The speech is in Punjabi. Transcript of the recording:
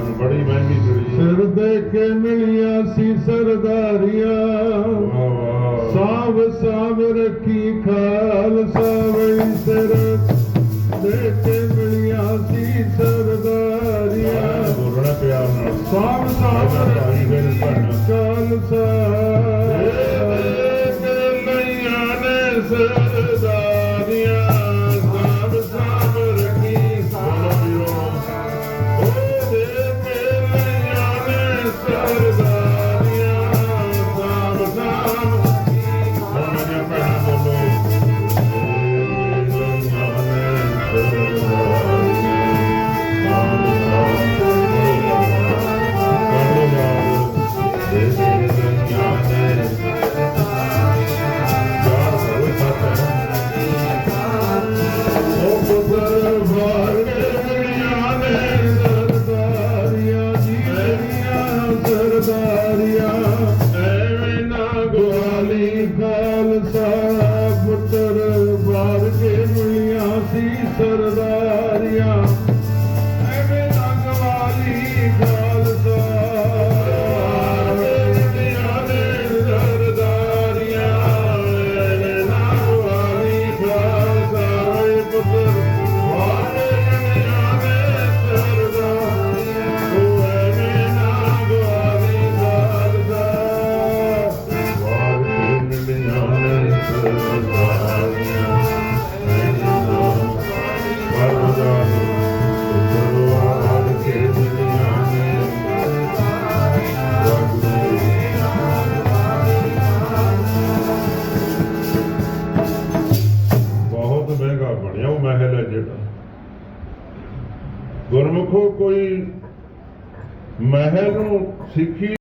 ਬੜੀ ਮਹਿੰਗੀ ਚੜੀ ਸਿਰ ਦੇ ਕੇ ਮਿਲੀਆਂ ਸੀ ਸਰਦਾਰੀਆਂ। ਸਾਬ ਸਾਬ ਰੱਖੀ ਖਾਲਸਾ ਵਈ ਸਿਰ। ਦੇ ਕੇ ਮਿਲੀਆਂ ਸੀ ਸਰਦਾਰੀਆਂ। ਬੋਲਣਾ ਪਿਆਰ ਨਾਲ। ਸਾਬ ਸਾਬ ਰੱਖੀ ਖਾਲਸਾ। ਸਰਦਾਰੀਆਂ ਐਵੇਂ ਨਾ ਗਵਾਲੀ ਖਾਲਸਾ ਪੁੱਤਰ ਵਾਰ ਕੇ ਮਿਲੀਆਂ ਸੀ ਸਰਦਾਰੀਆਂ। ਗੁਰਮੁਖੋ ਕੋਈ ਮਹਿਲ ਨੂੰ ਸਿੱਖੀ